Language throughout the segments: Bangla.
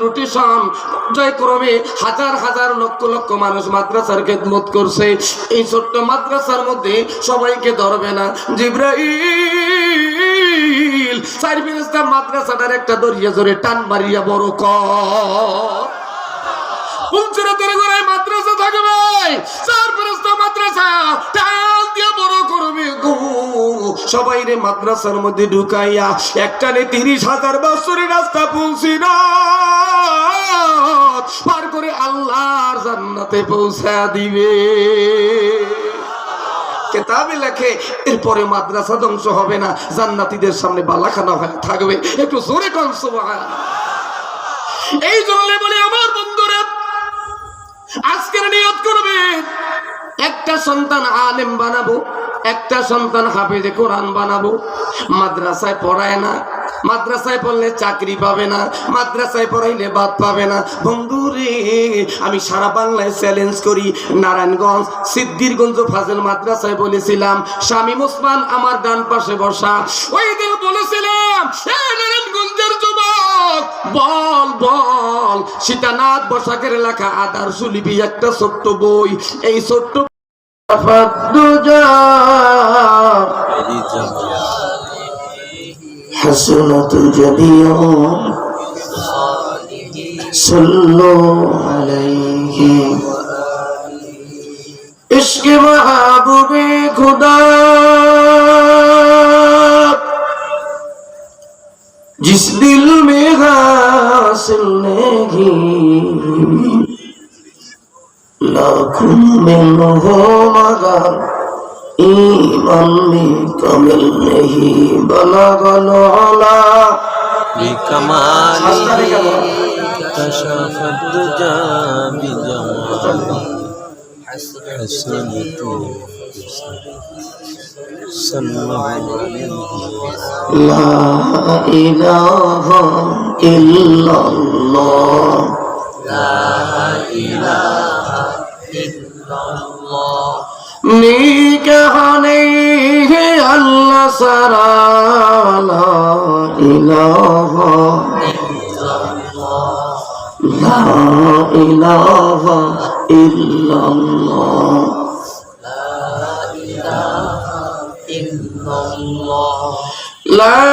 রোটেশন। পর্যায়ক্রমে হাজার হাজার লক্ষ লক্ষ মানুষ মাদ্রাসার খেদমত করছে। এই ছোট্ট মাদ্রাসার মধ্যে সবাইকে ধরবে না। জিব্রাইল, চার ফেরেশতা মাদ্রাসাটার একটা দরিয়া জোরে টান মারিয়া বড় কর মাদ্রাসা থাকবে। চার ফেরেশতা মাদ্রাসা টান দিয়ে বড় সবাই রে মাদ্রাসার মধ্যে ঢুকাইয়া তিরিশ হাজার বছরের রাস্তা পৌঁছি পার করে আল্লাহর জান্নাতে পৌঁছা দিবে। কেতাবে লেখে, এরপরে মাদ্রাসা ধ্বংস হবে না, জান্নাতীদের সামনে বালাখানা হয়ে থাকবে। একটু জোরে কংস এই জন্য বলি আমার বন্ধুরা, আজকের নিয়ত করবে, একটা সন্তান আলেম বানাবো। একটা সন্তান হাফেজে কোরআন বানাবো, মাদ্রাসায় পড়ায় না, মাদ্রাসায় পড়লে চাকরি পাবে না, মাদ্রাসায় পড়াইলে বাদ পাবে না। বন্ধুরে আমি সারা বাংলায় চ্যালেঞ্জ করি। নারায়ণগঞ্জ, সিদ্ধিরগঞ্জ ফাজেল মাদ্রাসায় বলেছিলাম, স্বামী মুসমান আমার ডান পাশে বসা। ওই দিন বলেছিলাম নারায়ণগঞ্জের যুবক, বল বল। সীতানাথ বসাকের লেখা আদার সুলিপি একটা ছোট্ট বই। এই ছোট্ট حسنة جدير صلوا عليه عشق محبوب خدا جس دل میں حاصل نہیں لاکھوں میں ہو مگر إيما بكمله بلغ العلا بكماله كشف الدجى بجماله حسنته صلى عليه لا إله إلا الله لا إله إلا الله নিকহানে হে আল্লাহ সারা ইলাহা লা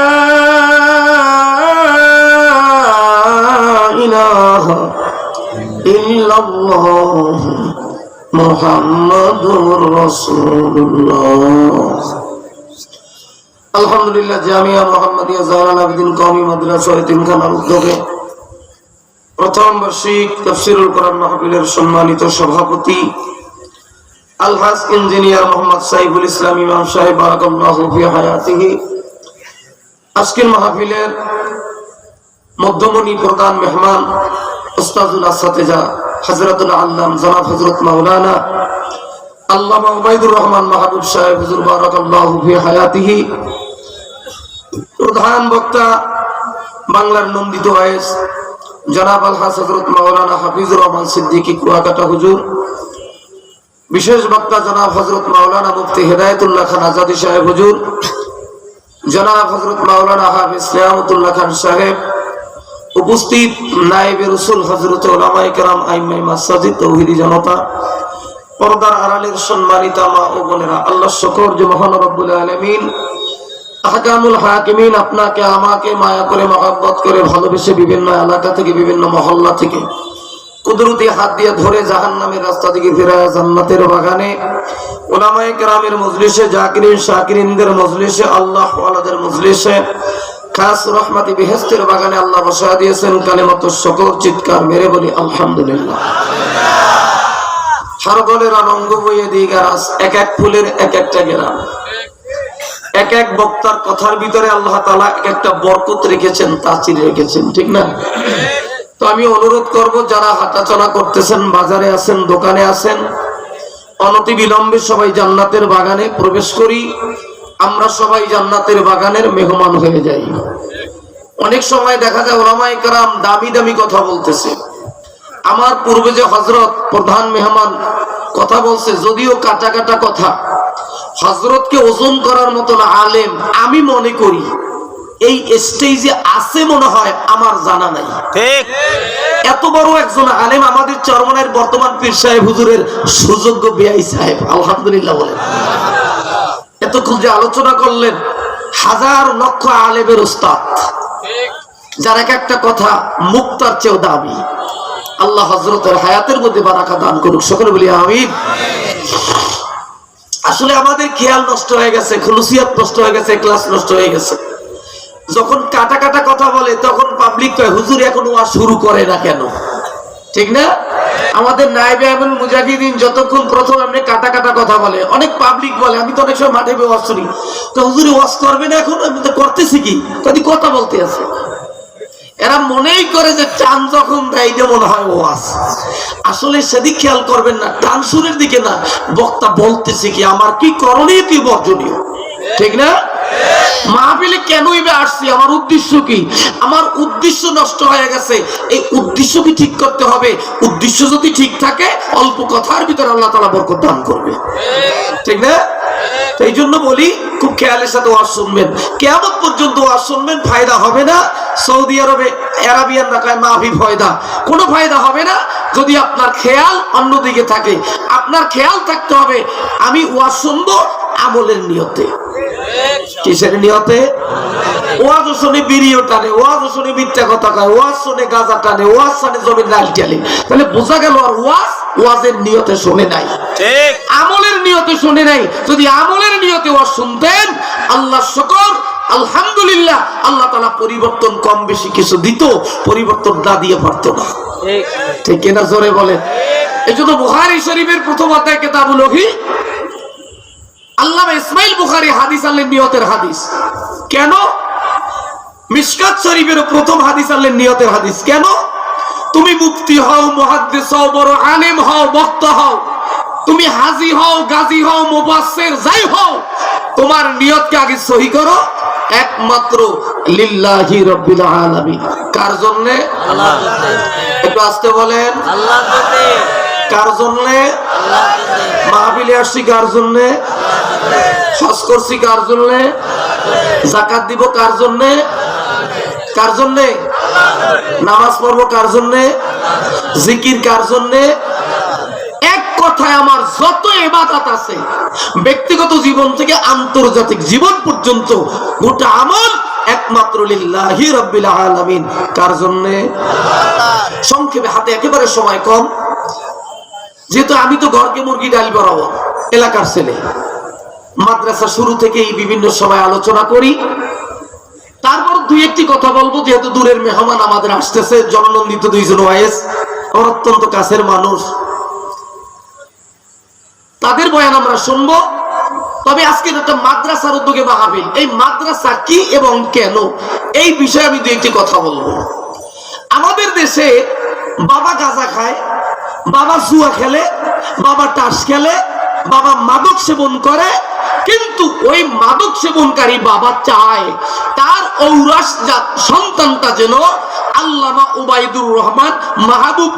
ইলাহা সম্মানিত সভাপতি আলহাজ ইঞ্জিনিয়ার মোহাম্মদ সাইফুল ইসলাম ইমাম সাহেব হায়াতিহি। আজকের মাহফিলের মধ্যমণি প্রধান মেহমান আসাতেজা হজরতুল মাওলানা আল্লামা উবাইদুর রহমান মাহবুব সাহেব হুজুর বারাকাল্লাহু ফি প্রধান বক্তা বাংলার নন্দিত ওয়াইস জনাব আলহাজ হজরত মাওলানা হাফিজুর রহমান সিদ্দিকী কুয়াকাটা হুজুর। বিশেষ বক্তা জনাব হজরত মাওলানা মুফতি হেদায়তুল্লাহ খান আজাদি সাহেব হুজুর। জনাব হজরত মাওলানা হাফিজ নিয়ামতুল্লাহ খান সাহেব। উপস্থিত নায়েবে রসুল হজরত তৌহিদি জনতা, পর্দার আড়ালের সম্মানিতা মা ও বোনেরা, আল্লাহ শকর যে আলমিন আহকামুল হাকিমিন আপনাকে, আমাকে মায়া করে, মহাব্বত করে, ভালোবেসে বিভিন্ন এলাকা থেকে, বিভিন্ন মহল্লা থেকে কুদরতি হাত দিয়ে ধরে জাহান নামের রাস্তা থেকে ফেরায় জান্নাতের বাগানে। ওলামায়ে কেরামের মজলিসে, জাকিরিন, শাকিরিনদের মজলিসে মজলিসে খাস রহমাতি বেহেস্তের বাগানে আল্লাহ বসা দিয়েছেন কালেমত সকল চিৎকার মেরে বলি আলহামদুলিল্লাহ। সরগলের রঙ্গ বইয়ে দিয়ে গাছ এক এক ফুলের এক একটা গেরাম এক এক বক্তার কথার ভিতরে আল্লাহ তালা এক একটা বরকত রেখেছেন তাচির রেখেছেন ঠিক না? তো আমি অনুরোধ করব যারা হাঁটাচলা করতেছেন বাজারে আছেন দোকানে আছেন অনতি বিলম্বে সবাই জান্নাতের বাগানে প্রবেশ করি। আমরা সবাই জান্নাতের বাগানের মেহমান হয়ে যাই। অনেক সময় দেখা যায় ওলামাই কারাম দামি দামি কথা বলতেছে। আমার পূর্বে যে হজরত প্রধান মেহমান কথা বলছে যদিও কাটা কাটা কথা হজরতকে ওজন করার মতন আলেম আমি মনে করি এই স্টেজে আছে মনে হয় আমার জানা নাই। ঠিক। এত বড় একজন আলেম আমাদের চরমনের বর্তমান পীর সাহেব হুজুরের সুযোগ্য বেআই সাহেব আলহামদুলিল্লাহ বলেন। এতক্ষণ যে আলোচনা করলেন, হাজার লক্ষ আলেমের ওস্তাদ যার এক একটা কথা মুক্তার চেয়েও দামি। আল্লাহ হজরতের হায়াতের মধ্যে বারাকা দান করুক, সকলে বলি আমি আসলে আমাদের খেয়াল নষ্ট হয়ে গেছে, খুলুসিয়াত নষ্ট হয়ে গেছে, ক্লাস নষ্ট হয়ে গেছে। যখন কাটা কাটা কথা বলে, তখন পাবলিক কয়, হুজুর, এখন ওয়া শুরু করে না কেন? ঠিক না? আমাদের নাইবে এমন মুজাহিদিন যতক্ষণ প্রথম এমনি কাটা কাটা কথা বলে, অনেক পাবলিক বলে, আমি তো অনেক সময় মাঠে ওয়াজ শুনি। তো হুজুরে ওয়াজ করবে না এখন? আমি তো করতেছি কি? কদি কথা বলতে আছে। এরা মনেই করে যে চান যখন দেয় এটা মনে হয় ওয়াজ। আসলে সেদিক খেয়াল করবেন না টান সুরের দিকে না। বক্তা বলতেছে কি, আমার কি করণীয় কি বর্জনীয়? ঠিক না? মাহফিলে কেনই বা আসছি? আমার উদ্দেশ্য কি? আমার উদ্দেশ্য নষ্ট হয়ে গেছে। এই উদ্দেশ্য কি ঠিক করতে হবে? উদ্দেশ্য যদি ঠিক থাকে, অল্প কথার ভিতরে আল্লাহ তালা বরকত দান করবে। ঠিক না? এই জন্য বলি, খুব খেয়ালের সাথে ওয়াজ শুনবেন। কেমন পর্যন্ত ওয়াজ শুনবেন, ফায়দা হবে না। সৌদি আরবে আরাবিয়ান রাখায় মাহফি ফয়দা। কোনো ফায়দা হবে না। যদি আপনার খেয়াল অন্যদিকে থাকে, আপনার খেয়াল থাকতে হবে, আমি ওয়াজ শুনব আমলের নিয়তে। কিসের নিয়তে? ওয়াজ শুনে বিড়িও টানে ওয়াজ শুনে মিথ্যা কথা কয় ওয়াজ শুনে গাঁজা টানে ওয়াজ শুনে জমির লাল টানে তাহলে বোঝা গেল আর ওয়াজ ওয়াজের নিয়তে শুনে নাই। ঠিক। আমলের নিয়তে শুনে নাই। যদি আমলের নিয়তে ওয়াজ শুনতেন আল্লাহ শকর আলহামদুলিল্লাহ আল্লাহ তালা পরিবর্তন কম বেশি কিছু দিত পরিবর্তন না দিয়ে পারতো না। ঠিক। ঠিক কিনা জোরে বলেন? এই জন্য বুহারি শরীফের প্রথম অধ্যায় কেতাবুল ওহি আল্লামা ইসমাইল বুখারী হাদিস আনলেন নিয়তের হাদিস। কেন? মিশকাত শরীফের প্রথম হাদিস আনলেন নিয়তের হাদিস। কেন? তুমি মুফতি হও মুহাদ্দিস হও বড় আলেম হও বক্তা হও। তুমি হাজি হও গাজী হও মুবাসসির যাই হও। তোমার নিয়তকে আগে সহি করো। একমাত্র লিল্লাহি রাব্বিল আলামিন। কার জন্য? আল্লাহ একটু আসতে বলেন। আল্লাহ নামাজ পড়ব কার জন্য? জিকির কার জন্য? এক কথায় আমার যত এবাদাত আছে, ব্যক্তিগত জীবন থেকে আন্তর্জাতিক জীবন পর্যন্ত গোটা আমল একমাত্র লিল্লাহি রাব্বিল আলামিন। কার জন্য? সংক্ষেপে হাতে একেবারে সময় কম। যেহেতু আমি তো ঘরকে মুরগি, ডাল বরাবো এলাকার ছেলে। মাদ্রাসা শুরু থেকেই বিভিন্ন সময় আলোচনা করি। তারপর দুই একটি কথা বলব, যেহেতু দূরের মেহমান আমাদের আসতেছে, জননন্দিত দুইজন ওয়াইস আমার অত্যন্ত কাছের মানুষ। তাদের বয়ান আমরা শুনব। তবে আজকের একটা মাদ্রাসার উদ্যোগে মাহাবিল এই মাদ্রাসা কি এবং কেন? এই বিষয়ে আমি দুই একটি কথা বলব। আমাদের দেশে বাবা গাঁজা খায় বাবা জুয়া খেলে, বাবা টাস খেলে, বাবা মাদক সেবন করে, কিন্তু ওই মাদক সেবনকারী বাবা চায় তার ঔরাস সন্তানটা যেন আল্লামা উবাইদুর রহমান মাহবুব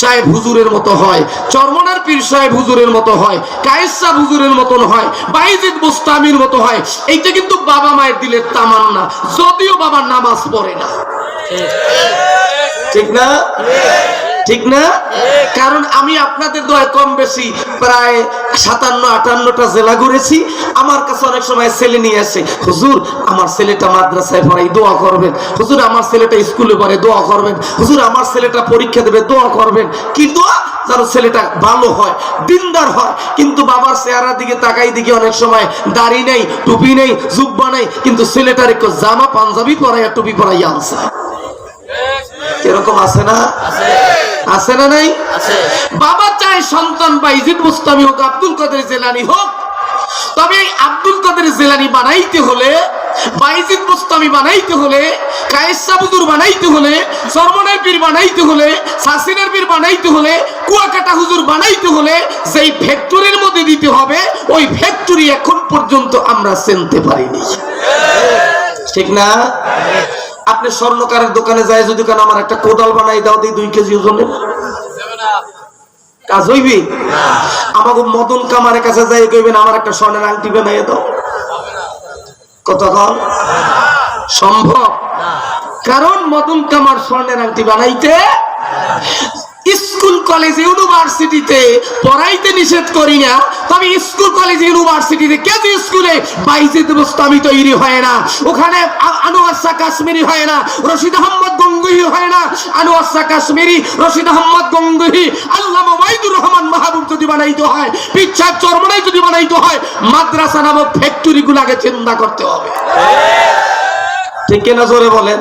সাহেব হুজুরের মতো হয়, চরমনার পীর সাহেব হুজুরের মতো হয়, কায়েসা হুজুরের মতন হয়, বাইজিদ মুস্তামির মতো হয়, এইটা কিন্তু বাবা মায়ের দিলের তামান্না, যদিও বাবা নামাজ পড়ে না। ঠিক না? ঠিক না? কারণ আমি আপনাদের দোয়ায় কম বেশি প্রায় সাতান্ন আটান্নটা জেলা ঘুরেছি। আমার কাছে অনেক সময় ছেলে নিয়ে আসে হুজুর আমার ছেলেটা মাদ্রাসায় পড়াই দোয়া করবেন। হুজুর আমার ছেলেটা স্কুলে পড়ে দোয়া করবেন। হুজুর আমার ছেলেটা পরীক্ষা দেবে দোয়া করবেন। কি দোয়া? যেন ছেলেটা ভালো হয় দিনদার হয়। কিন্তু বাবার চেহারা দিকে তাকাই দিকে অনেক সময় দাড়ি নেই টুপি নেই জুব্বা নেই। কিন্তু ছেলেটার একটু জামা পাঞ্জাবি পরাইয়া টুপি পরাইয়া আনছে। এরকম আছে না? আছে। না নাই? বাবা চায় সন্তান বা ইজিদ মুস্তামি হোক আব্দুল কাদের জেলানি হোক। তবে আব্দুল কাদের জেলানি বানাইতে হলে বাইজিদ মুস্তামি বানাইতে হলে কায়েসা বুজুর বানাইতে হলে সরমনের পীর বানাইতে হলে সাসিনের পীর বানাইতে হলে কুয়াকাটা হুজুর বানাইতে হলে সেই ফ্যাক্টরির মধ্যে দিতে হবে ওই ফ্যাক্টরি এখন পর্যন্ত আমরা চিনতে পারিনি। ঠিক না? আপনি স্বর্ণকারের দোকানে যায় যদি কেন আমার একটা কোদাল বানাই দাও দিই দুই কেজি ওজন? কাজ হইবি? আমাকে মদন কামারের কাছে যাই কইবেন, আমার একটা স্বর্ণের আংটি বানাই দাও। কত কম সম্ভব? কারণ মদন কামার স্বর্ণের আংটি বানাইতে স্কুল কলেজ ইউনিভার্সিটিতে পড়াইতে নিষেধ করি না তবে স্কুল কলেজ ইউনিভার্সিটিতে কেজি স্কুলে বাইজিদ মুস্তামি তৈরি হয় না ওখানে আনোয়ার শাহ কাশ্মীরি হয় না রশিদ আহমদ গঙ্গুহি হয় না আনোয়ার শাহ কাশ্মীরি রশিদ আহমদ গঙ্গুহি আল্লাহ মাইদুর রহমান মাহবুব যদি বানাইতে হয় পিচ্ছা চরমনাই যদি বানাইতে হয় মাদ্রাসা নামক ফ্যাক্টরি গুলাকে চিন্তা করতে হবে। ঠিক কিনা জোরে বলেন?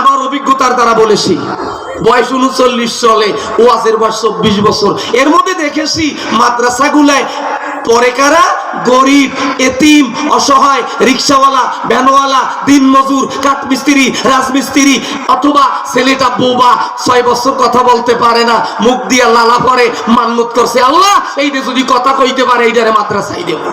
আমার অভিজ্ঞতার দ্বারা বলেছি। বয়স উনচল্লিশ চলে ওয়াজের বয়স চব্বিশ বছর। এর মধ্যে দেখেছি মাদ্রাসাগুলায় পরে কারা? গরিব, এতিম, অসহায়, রিক্সাওয়ালা, ভ্যানওয়ালা, দিনমজুর, কাঠমিস্ত্রি, রাজমিস্ত্রি, অথবা ছেলেটা বোবা, ছয় বছর কথা বলতে পারে না, মুখ দিয়ে লালা পরে, মান্নত করছে। আল্লাহ এইটা যদি কথা কইতে পারে এইটারে মাদ্রাসাই দেবো।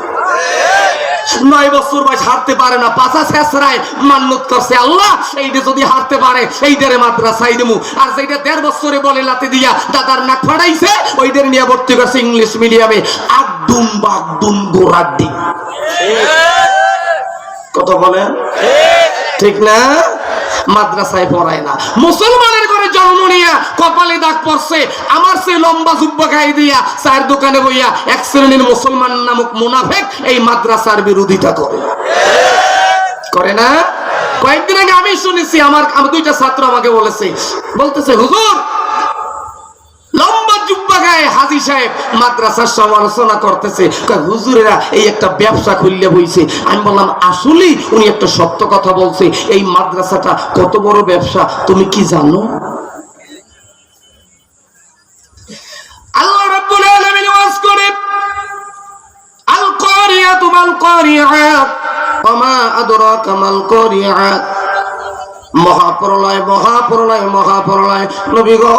নয় বছর বয়স হারতে পারে না। পাঁচা শেষরায় মান্নত করছে আল্লাহ। এইটা যদি হারতে পারে এইটারে মাদ্রাসাই দেবো আর যেটা দেড় বছরে বলে লাতে দিয়া দাদার নাক ফাড়াইছে ওইদের নিয়ে ভর্তি করছে ইংলিশ মিডিয়ামে। আকদুম বাগদুম গোড়াড্ডি কত বলেন? ঠিক না? মাদ্রাসায় পড়ায় না। মুসলমানের জন্ম কপালে দাগ পড়ছে। আমার সে লম্বা জুব্বা গায়ে দিয়া চায়ের দোকানে বইয়া এক শ্রেণির মুসলমান নামক মুনাফেক এই মাদ্রাসার বিরোধিতা করে। করে না? কয়েকদিন আগে আমি শুনেছি আমার দুইটা ছাত্র আমাকে বলেছে, বলতেছে, হুজুর গায়ে হাজি সাহেব মাদ্রাসার সমালোচনা করতেছে। হুজুরেরা এই একটা ব্যবসা খুললে বইছে। আমি বললাম, আসলেই উনি একটা সত্য কথা বলছে। এই মাদ্রাসাটা কত বড় ব্যবসা, তুমি কি জানো? আল্লাহ রাব্বুল আলামিন ওয়াজ করে আল কারিয়াতু মাল ওমা আদরাকা মাল কারিয়াত মহাপ্রলয় মহাপ্রলয় মহাপ্রলয়। নবী গো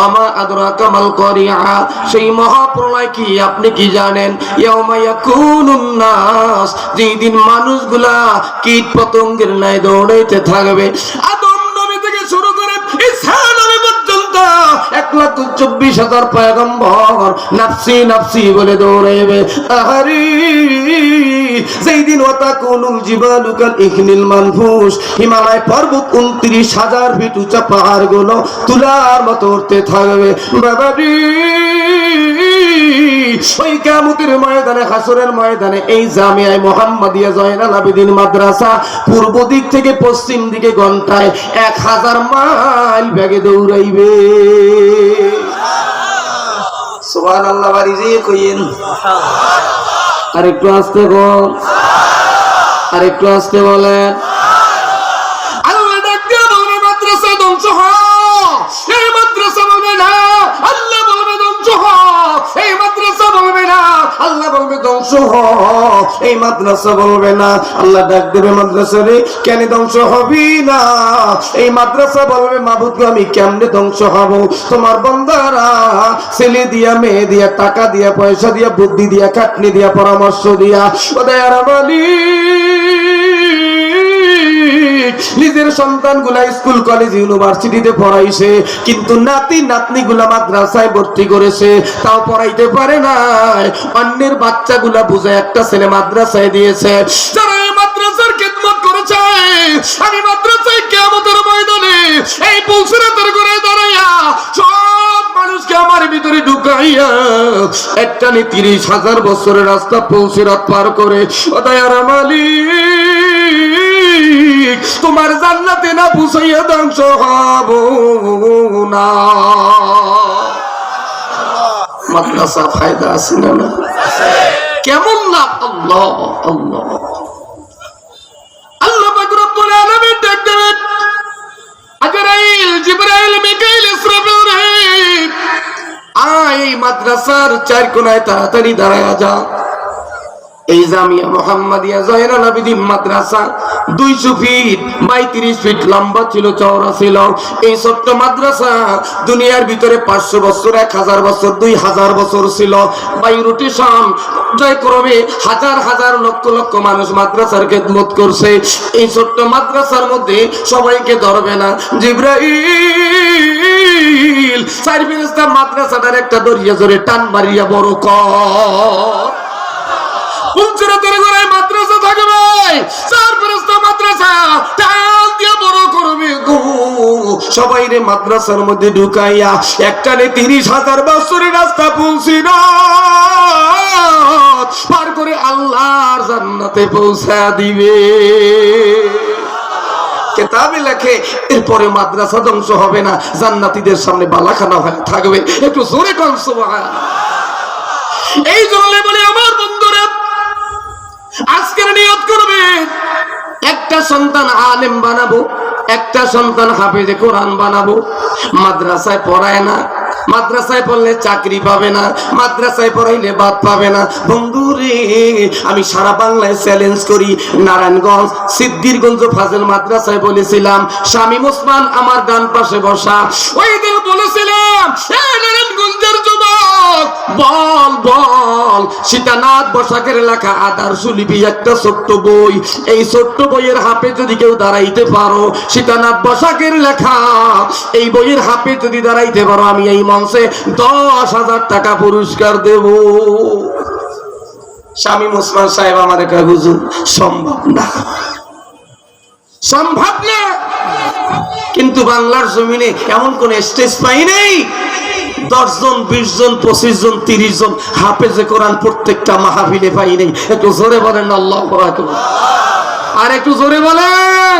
আমা আদরা কামাল করিয়া। সেই মহাপ্রলয় কি আপনি কি জানেন? নাস। যেদিন মানুষগুলা কীট পতঙ্গের ন্যায় দৌড়াইতে থাকবে এক চব্বিশ হাজার পয়গম্বর নাফসি বলে আহারি, যেই দিন ওতা জিবালুকাল ইখনিল হিমালয় পর্বত উনত্রিশ হাজার ফিট উঁচা পাহাড়গুলো তুলার মতো উঠতে থাকবে। ওই ময়দানে ময়দানে এই জামিয়ায় মোহাম্মদিয়া জয়নাল আবেদিন মাদ্রাসা পূর্ব দিক থেকে পশ্চিম দিকে ঘন্টায় এক হাজার মাইল ব্যাগে দৌড়াইবে। সোহান আল্লাহ বাড়ি যেয়ে কইন আর একটু আসতে বল। আর একটু আসতে বলেন। ধ্বংস এই মাদ্রাসা বলবে না। আল্লাহ ডাক দেবে মাদ্রাসা রে কেন ধ্বংস হবি না? এই মাদ্রাসা বলবে মাবুদ আমি কেমনে ধ্বংস হব? তোমার বন্দারা ছেলে দিয়া, মেয়ে দিয়া, টাকা দিয়া, পয়সা দিয়া, বুদ্ধি দিয়া, খাটনি দিয়া, পরামর্শ দিয়া ওদের মালিক নিজের সন্তানগুলা স্কুল কলেজ ইউনিভার্সিটিতে পড়াইছে, কিন্তু নাতি নাতনি গুলা মাদ্রাসায় ভর্তি করেছে, তাও পড়াইতে পারে না অন্যের বাচ্চাগুলা বুঝে একটা ছেলে মাদ্রাসায় দিয়েছে, যারা মাদ্রাসার খেদমত তিরিশ হাজার বছরের রাস্তা পৌঁছিরাত পার করে, ও মালিক তোমার জান্নাতে না পুষাইয়া ধ্বংস হব না। মাদ্রাসা ফায়দা আছে না না? কেমন লাভ আল্লাহ আল্লাহ। আল্লাহ মাদ্রাসার চার কোনায় তাড়াতাড়ি দাঁড়ায় যা। এই দুনিয়ার ভিতরে পাঁচশো বছর, এক হাজার বছর, দুই হাজার বছর ছিল। বাই রোটেশন, জয়ক্রমে হাজার হাজার লক্ষ লক্ষ মানুষ মাদ্রাসার খেদমত করছে। এই ছোট্ট মাদ্রাসার মধ্যে সবাইকে ধরবে না। জিব্রাইল, চার ফেরেশতা মাদ্রাসাটার একটা দরিয়া জোরে টান মারিয়া বড় কর। পুলচুরা তেরে ঘরে মাদ্রাসা চার ফেরেশতা মাদ্রাসা টান দিয়ে বড় করবে সবাই রে মাদ্রাসার মধ্যে ঢুকাইয়া একটানে তিরিশ হাজার বছরের রাস্তা পার করে আল্লাহর জান্নাতে পৌঁছা দিবে। কেতাবে লেখে, এরপরে মাদ্রাসা ধ্বংস হবে না, জান্নাতিদের সামনে বালাখানা হয়ে থাকবে। একটু জোরে কনস এই জন্য সন্তান আলেম বানাবো, একটা সন্তান হাফেজে কোরআন বানাবো। মাদ্রাসায় পড়ায় না, মাদ্রাসায় পড়লে চাকরি পাবে না, মাদ্রাসায় পড়াইলে বাদ পাবে না। বন্ধু রে, আমি সারা বাংলায় চ্যালেঞ্জ করি। নারায়ণগঞ্জ, সিদ্ধিরগঞ্জ ফাজেল মাদ্রাসায় বলেছিলাম, স্বামী ওসমান আমার ডান পাশে বসা। ওই দিন বলেছিলাম বল বল সীতানাথ বসাকের লেখা আদার সুলিপি একটা ছোট্ট বই। এই ছোট্ট বইয়ের হাপে যদি কেউ দাঁড়াইতে পারো, সীতানাথ বসাকের লেখা, এই বইয়ের হাপে যদি দাঁড়াইতে পারো, আমি এই মঞ্চে দশ হাজার টাকা পুরস্কার দেব। স্বামী সাহেব আমার হুজুর, সম্ভব না। সম্ভব না। কিন্তু বাংলার জমিনে এমন কোন স্টেজ পাই নেই। দশ জন বিশ জন পঁচিশ জন তিরিশ জন হাফেজে কোরআন প্রত্যেকটা মাহফিলে পাই নেই। একটু জোরে বলেন আল্লাহ আর একটু জোরে বলেন।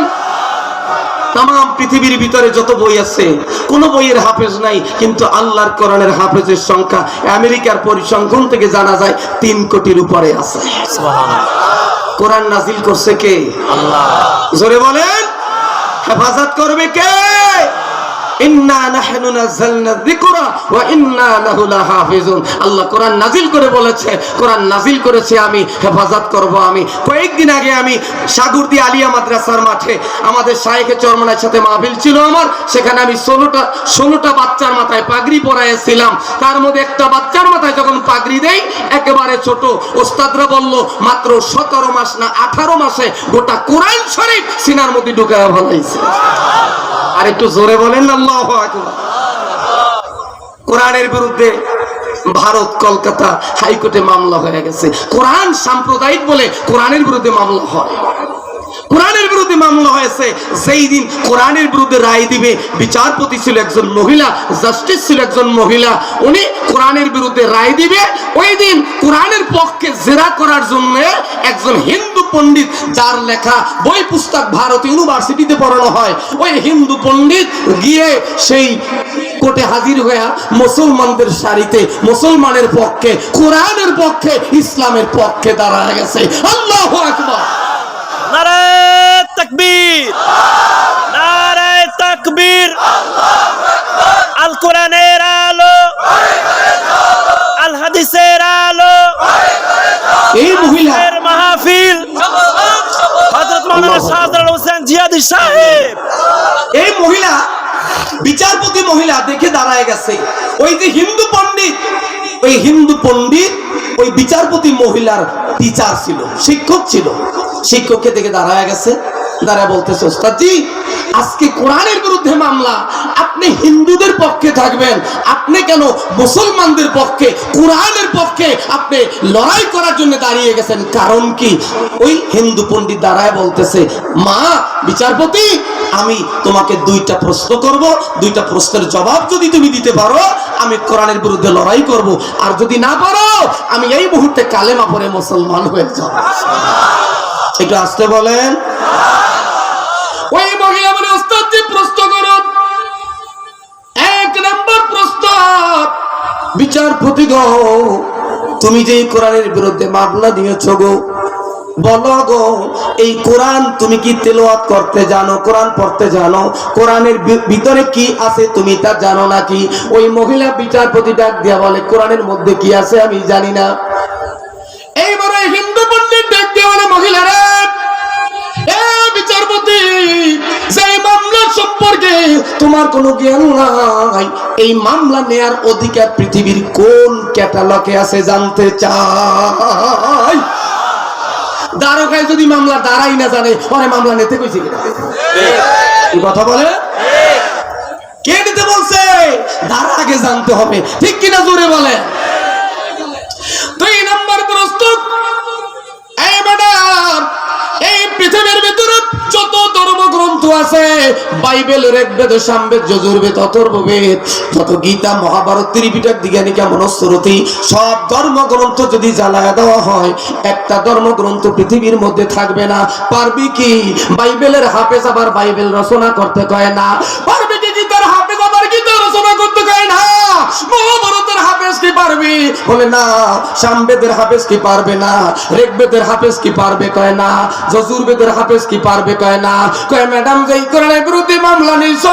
তাম পৃথিবীর ভিতরে যত বই আছে কোন বইয়ের হাফেজ নাই কিন্তু আল্লাহর কোরআনের হাফেজের সংখ্যা আমেরিকার পরিসংখ্যান থেকে জানা যায় তিন কোটির উপরে আছে। কোরআন নাজিল করছে কে? আল্লাহ। জোরে বলেন। হেফাজত করবে কে? কয়েকদিন আগে আমি সেখানে আমি ষোলোটা ষোলোটা বাচ্চার মাথায় পাগড়ি তার মধ্যে একটা বাচ্চার মাথায় পাগড়ি দেই, একেবারে ছোট, ওস্তাদরা বলল, মাত্র সতেরো মাস না আঠারো মাসে গোটা কোরআন শরীফ সিনার মধ্যে ঢুকায় ভালাইছে আর একটু জোরে বলেন কোরআনের বিরুদ্ধে ভারত, কলকাতা হাইকোর্টে মামলা হয়ে গেছে। কোরআন সাম্প্রদায়িক বলে কোরআনের বিরুদ্ধে মামলা হয়। কোরআনের বিরুদ্ধে মামলা হয়েছে। যেই দিন কোরআনের বিরুদ্ধে রায় দিবে, বিচারপতি ছিল একজন মহিলা জাস্টিস ছিল একজন মহিলা, উনি কোরআনের বিরুদ্ধে রায় দিবে। ওই দিন কোরআনের পক্ষে জেরা করার জন্য একজন হিন্দু পণ্ডিত, যার লেখা বই পুস্তক ভারত ইউনিভার্সিটিতে পড়ানো হয়, ওই হিন্দু পণ্ডিত গিয়ে সেই কোর্টে হাজির হয়ে মুসলমানদের সারিতে, মুসলমানের পক্ষে, কোরআনের পক্ষে, ইসলামের পক্ষে দাঁড়ায় গেছে। আল্লাহ আকবার নারায় তাকবীর নারায় তাকবীর আল কোরআনের আলো আল হাদিসের আলো এই মহিলা। এর মাহফিল। হযরত মাওলানা শাহজালাল হোসেন জিয়াদি সাহেব। এই মহিলা বিচারপতি মহিলা দেখে দাঁড়ায় গেছে। ওই যে হিন্দু পণ্ডিত ওই হিন্দু পণ্ডিত ওই বিচারপতি মহিলার টিচার ছিল, শিক্ষক ছিল। শিক্ষককে দেখে দাঁড়ায় গেছে, দাঁড়ায় বলতেছে, ওস্তাদজি, আজকে কোরআনের বিরুদ্ধে মামলা। আপনি হিন্দুদের পক্ষে থাকবেন। আপনি কেন মুসলমানদের পক্ষে, কোরআনের পক্ষে আপনি লড়াই করার জন্য দাঁড়িয়ে গেছেন? কারণ কি? ওই হিন্দু পণ্ডিত দাঁড়ায় বলতেছে, মা, বিচারপতি, আমি তোমাকে দুইটা প্রশ্ন করব। দুইটা প্রশ্নের জবাব যদি তুমি দিতে পারো আমি কোরআনের বিরুদ্ধে লড়াই করব। আর যদি না পারো, আমি এই মুহূর্তে কালেমা পরে মুসলমান হয়ে যাব। একটু আসতে বলেন। বিচারপতি গো তুমি যে কোরআনের বিরুদ্ধে মামলা দিয়েছ গো বলো গো, এই কোরআন তুমি কি তেলাওয়াত করতে জানো? কোরআন পড়তে জানো? কোরআনের ভিতরে কি আছে তুমি তা জানো নাকি? ওই মহিলা বিচারপতি ডাক দিয়া বলে, কোরআনের মধ্যে কি আছে আমি জানি না। হিন্দু বিচারপতি সম্পর্কে তোমার কোনো জ্ঞান নাই, এই মামলা নেয়ার অধিকার পৃথিবীর কোন ক্যাটালগে আছে জানতে চাই দ্বারকায় যদি মামলা দাঁড়াই না জানে পরে মামলা নিতে কইছে কিনা? কথা বলে? কে নিতে বলছে? দ্বারা আগে জানতে হবে। ঠিক কিনা জোরে বলে? দুই নম্বর প্রস্তুত। এই ম্যাডাম পৃথিবীর ভিতরে যত আছে বাইবেল ঋগ্বেদ সামবেদ যজুর্বেদ অথর্ববেদ যত গীতা, মহাভারত, ত্রিপিটক দিগানিকা মনস্বরতি সব ধর্মগ্রন্থ যদি জ্বালায় দেওয়া হয়, একটা ধর্মগ্রন্থ পৃথিবীর মধ্যে থাকবে না। পারবি কি? বাইবেলের হাফেজ আবার বাইবেল রচনা করতে কয় না। পারবি কি হাফেজ আবার গীতা রচনা করতে কয় না? মহাভারতের হাফেজ কি পারবি? বলে, না, সামবেদের হাফেজ কি পারবে না? রেগবেদের হাফেজ কি পারবে কয় না? যজুর্বেদের হাফেজ কি পারবে কয় না? কয়, ম্যাডাম, যেই কোরআনের বিরুদ্ধে মামলা নিছ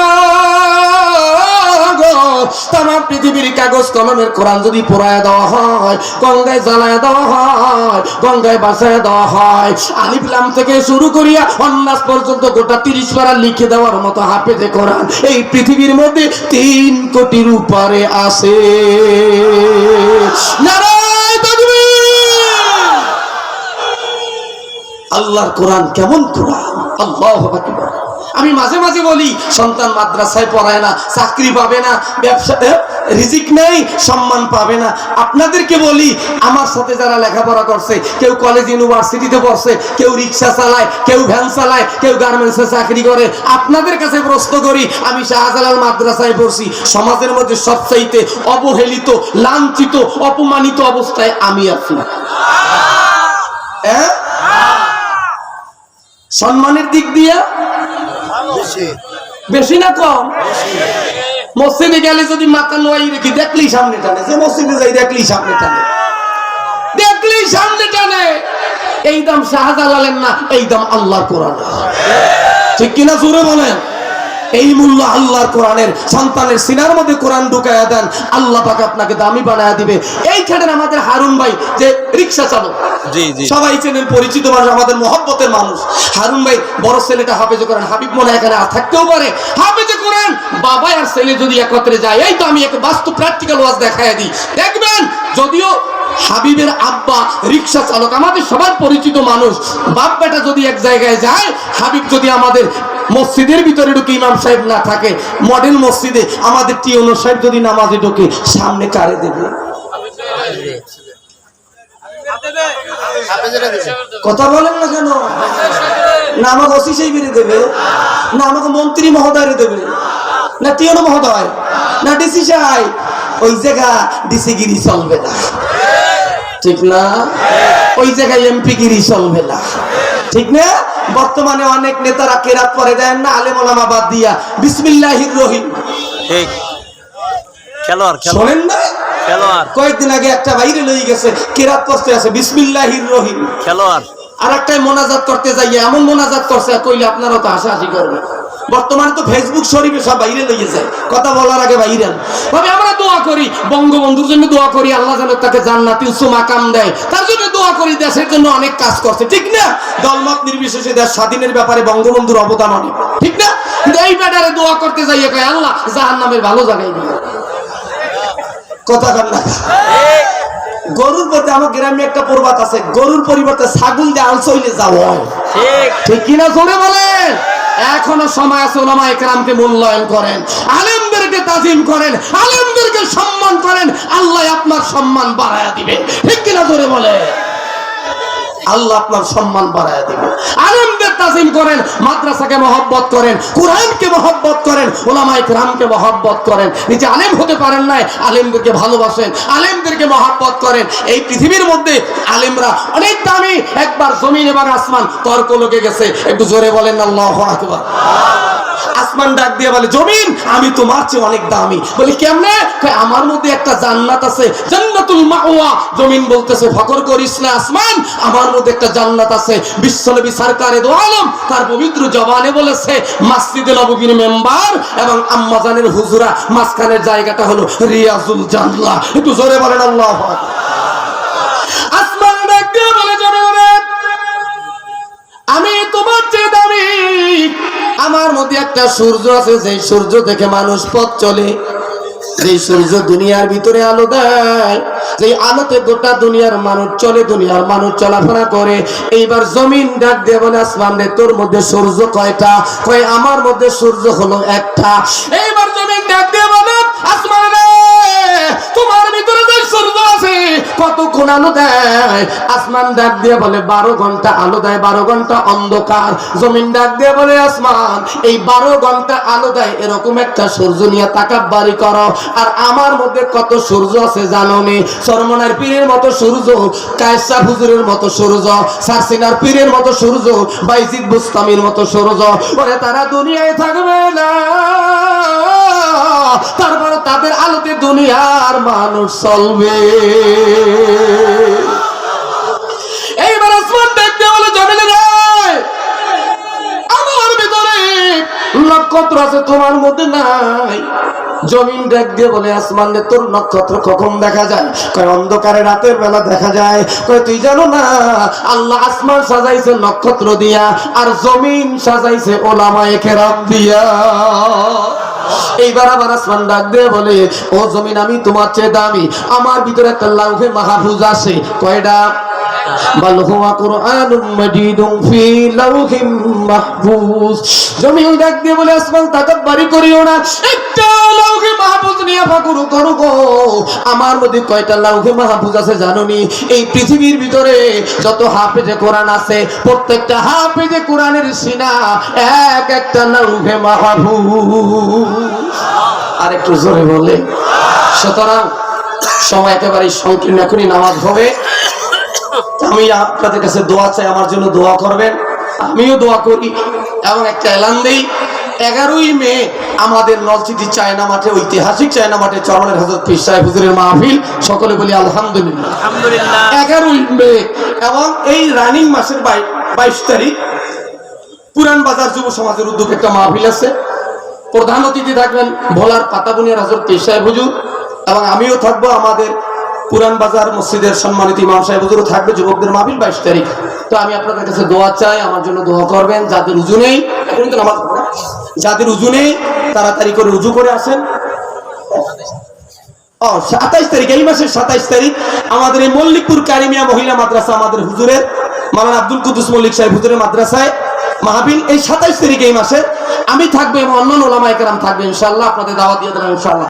তাম পৃথিবীর কাগজ কলমের কোরআন যদি পোড়ায় দেওয়া হয়, গঙ্গায় জ্বালায় দেওয়া হয়, গঙ্গায় বাসায় দেওয়া হয় আলিফলাম থেকে শুরু করিয়া অন্নাস পর্যন্ত গোটা তিরিশ পারা লিখে দেওয়ার মতো হাফেজে কোরআন এই পৃথিবীর মধ্যে তিন কোটির উপরে আছে। আল্লাহর কোরআন কেমন কোরআন? আল্লাহ আকবার। আমি মাঝে মাঝে বলি, সন্তান মাদ্রাসায় পড়ায় না, চাকরি পাবে না, ব্যবসা রিজিক নেই, সম্মান পাবে না। আপনাদেরকে বলি, আমার সাথে যারা লেখাপড়া করছে, কেউ কলেজ ইউনিভার্সিটিতে পড়ছে, কেউ রিক্সা চালায়, কেউ ভ্যান চালায়, কেউ গার্মেন্টসে চাকরি করে, আপনাদের কাছে প্রশ্ন করি, আমি শাহজালাল মাদ্রাসায় পড়ছি, সমাজের মধ্যে সবচাইতে অবহেলিত, লাঞ্ছিত, অপমানিত অবস্থায় আমি আছি। হ্যাঁ সম্মানের দিক দিয়ে বেশি। না কম? মসজিদে গেলে যদি মাথা নোয়াই রেখি দেখলেই সামনে টানে। যে মসজিদে যাই, দেখলি সামনে টানে। দেখলি সামনে টানে। এই দাম শাহজালালেন না, এই দাম আল্লাহর কোরআন ঠিক কিনা জোরে বলেন? এই মূল্য আল্লাহর কোরআনের সন্তানের সিনার মধ্যে কোরআন ঢুকায়া দেন আল্লাহ পাক আপনাকে দামি বানায়া দিবে। এইখানে আমাদের হারুন ভাই যে রিক্সা চালক সবাই চেনেন পরিচিত মানুষ আমাদের মহব্বতের মানুষ। হারুন ভাই বড় ছেলেটা হাফেজে করেন হাবিব মনে এখানে আর থাকতেও পারে। হাফেজে করেন বাবা আর ছেলে যদি একত্রে যায় এই তো আমি এক বাস্তব প্র্যাকটিক্যাল ওয়াজ দেখায় দিই। দেখবেন যদিও হাবিবের আব্বা রিক্সা চালক আমাদের সবার পরিচিত মানুষ বাপ বেটা যদি এক জায়গায় যায় হাবিব যদি আমাদের মসজিদের ভিতরে ঢুকে ইমাম সাহেব না থাকে মডেল মসজিদে আমাদের টিউনো সাহেব যদি নামাজে ঢুকে, সামনে কারে দেবে? কথা বলেন না কেন? না আমাকে ওসি সেই বেড়ে দেবে, না আমাকে মন্ত্রী মহোদয় দেবে, না টিয়ন মহোদয়, না ডিসি সাহেব। ওই জায়গা ডিসি গিরি চলবে না। ঠিক না? ওই জায়গায় এমপি গিরি চলবে না। ঠিক না? বর্তমানে অনেক নেতারা কেরাত পরে দেন না আলেম ওলামা বাদ দিয়া। বিসমিল্লাহির রহিম। ঠিক। খেলোয়াড় খেলোয়াড়। শোনেন না? খেলোয়াড়। কয়েকদিন আগে একটা বাইরে লই গেছে কেরাত পড়তে আছে বিসমিল্লাহির রহিম। খেলোয়াড়। আর একটাই মোনাজাত করতে যাইয়ে এমন মোনাজাত করছে কইলে আপনারাও তো হাসাহাসি করবেন। বর্তমানে তো ফেসবুক শরীফে সব বাইরে লইয়ে যায়। কথা বলার আগে বাইরে আমরা দোয়া করি বঙ্গবন্ধুর জন্য দোয়া করি আল্লাহ যেন তাকে জান্নাতি উচ্চ মাকাম দেয়। তার জন্য দোয়া করি দেশের জন্য অনেক কাজ করছে ঠিক না? দলমত নির্বিশেষে দেশ স্বাধীনের ব্যাপারে বঙ্গবন্ধুর অবদান অনেক ঠিক না? কিন্তু এই ব্যাটারে দোয়া করতে যাইয়ে কয় আল্লাহ জাহান নামের ভালো জায়গায় দিও কথা কর না। গরুর প্রতি আমার গ্রামে একটা প্রবাদ আছে গরুর পরিবর্তে ছাগল দিয়ে আলসইলে যাওয়া হয়। ঠিক। ঠিক কিনা জোরে বলেন? এখনও সময় আছে ওলামা একরামকে মূল্যায়ন করেন, আলেমদেরকে তাজিম করেন, আলেমদেরকে সম্মান করেন, আল্লাহ আপনার সম্মান বাড়ায়া দিবে। ঠিক কিনা ধরে বলে আল্লাহ আপনার সম্মান বাড়ায় দেবে। আলমদের তাজিম করেন, মাদ্রাসাকে মহব্বত করেন, কোরআনকে মহব্বত করেন, ওলামায় রামকে মহব্বত করেন। নিজে আলেম হতে পারেন নাই, আলেমদেরকে ভালোবাসেন, আলেমদেরকে মহব্বত করেন। এই পৃথিবীর মধ্যে আলেমরা অনেক দামি, একবার জমিন এবার আসমান তর্ক লোকে গেছে। একটু জোরে বলেন, আল্লাহ আকবার। আসমান ডাক দিয়ে বলে, জমিন, আমি তোমার চেয়ে অনেক দামি। বলি, কেমনে? আমার মধ্যে একটা জান্নাত আছে, জান্নাতুল মাওয়া। জমিন বলতেছে ফকর করিস না আসমান, আমার মধ্যে একটা জান্নাত আছে। বিশ্বনবী সরকারে দো আলম, তার পবিত্র জবানে বলেছে, মসজিদে নববীর মেম্বার এবং আম্মাজানের হুজুরা, মাঝখানের জায়গাটা হলো রিয়াজুল জান্নাহ। একটু জোরে বলেন, আল্লাহ আসমান ডাক দিয়ে বলে, জমিনে, আমি তোমার চেয়ে দামি। আমার মধ্যে একটা সূর্য আছে যে সূর্য দেখে মানুষ পথ চলে। যে সূর্য দুনিয়ার ভিতরে আলো দেয় যে আলোতে গোটা দুনিয়ার মানুষ চলে, দুনিয়ার মানুষ চলাফেরা করে। এইবার জমিন ডাক দিয়ে বলে, আসমান রে, তোর মধ্যে সূর্য কয়টা? কয়, আমার মধ্যে সূর্য হলো একটা। এইবার কখন আলো দেয়? আসমান ডাক দিয়ে বলে, বারো ঘণ্টা আলো দেয়, বারো ঘণ্টা অন্ধকার। জমিন ডাক দিয়ে বলে, আসমান, এই বারো ঘণ্টা আলো দেয়, এরকম একটা সূর্য নিয়ে তাকাব্বারি করো। আর আমার মধ্যে কত সূর্য আছে জানো নি? সরমনার পীরের মতো সূর্য কায়সা হুজুরের মতো সূর্য, সারসিনার পীরের মতো সূর্য, বাইজিদ বুস্তামির মতো সূর্য। ওরে তারা দুনিয়ায় থাকবে না। তারপরে তাদের আলোতে দুনিয়ার মানুষ চলবে। এইবার আসমান দেখতে হলো জমিনে আমার ভিতরে নক্ষত্র আছে, তোমার মধ্যে নাই। জমিন ডাক দিয়ে বলে, আসমান রে, তোর নক্ষত্র কখন দেখা যায়? কয়, অন্ধকারে রাতের বেলা দেখা যায়। কয়, তুই জানো না, আল্লাহ আসমান সাজাইছে নক্ষত্র দিয়া, আর জমিন সাজাইছে ওলামায়ে কেরাম দিয়া। এইবার আমার আসমান ডাক দিয়ে বলে, ও জমিন আমি তোমার চেয়ে দামি। আমার ভিতরে একটা লাউহে মাহফুজ আছে। কয়টা বল হুয়া কুরআনুম মাজিদুম ফি লাউহিম মাহফুজ। জমিন ডাক দিয়ে বলে, আসমান তাকাব্বারি করিও না। একটা লাউহে মাহফুজ নিয়ে ফাকুরু করো গো। আমার মধ্যে কয়টা লাউহে মাহফুজ আছে জানো নি? এই পৃথিবীর ভিতরে যত হাফেজে কোরআন আছে, প্রত্যেকটা হাফেজে কোরআনের সিনা এক একটা লাউহে মাহফুজ। আর একটু জোরে বলে। সুতরাং সময় একেবারে সংকীর্ণ এখনই নামাজ হবে। আমি আপনাদের কাছে দোয়া চাই আমার জন্য দোয়া করবেন। আমিও দোয়া করি। এবং একটা এলান দেই এগারোই মে আমাদের নলচিটি চায়না মাঠে ঐতিহাসিক চায়না মাঠে চরণের হজরত পীর সাহেব হুজুরের মাহফিল। সকলে বলি আলহামদুলিল্লাহ। আলহামদুলিল্লাহ। এগারোই মে এবং এই রানিং মাসের বাইশ তারিখ পুরান বাজার যুব সমাজের উদ্যোগে একটা মাহফিল আছে। প্রধান অতিথি থাকবেন ভোলার পাতাবুনিয়ার হজরত পীর সাহেব হুজুর এবং আমিও থাকব আমাদের পুরান বাজার মসজিদের সম্মানিত ইমাম সাহেব, হুজুরও থাকবে, যুবকদের মাহফিল বাইশ তারিখ। তো আমি আপনাদের কাছে দোয়া চাই, আমার জন্য দোয়া করবেন, যাদের উজু নেই নামাজ যাদের উজু নেই, তাড়াতাড়ি করে উজু করে আসেন। ও, সাতাইশ তারিখ, এই মাসের সাতাইশ তারিখ, আমাদের এই মল্লিকপুর কারিমিয়া মহিলা মাদ্রাসা, আমাদের হুজুরের মালান আব্দুল কুদ্দুস মল্লিক সাহেব হুজুরের মাদ্রাসায় মাহবিল এই সাতাইশ তারিখ এই মাসে। আমি থাকব এবং অন্য ওলামায় কেরাম থাকবে ইনশাল্লাহ আপনাদের দাওয়াত দিয়ে দেবেন ইনশাল্লাহ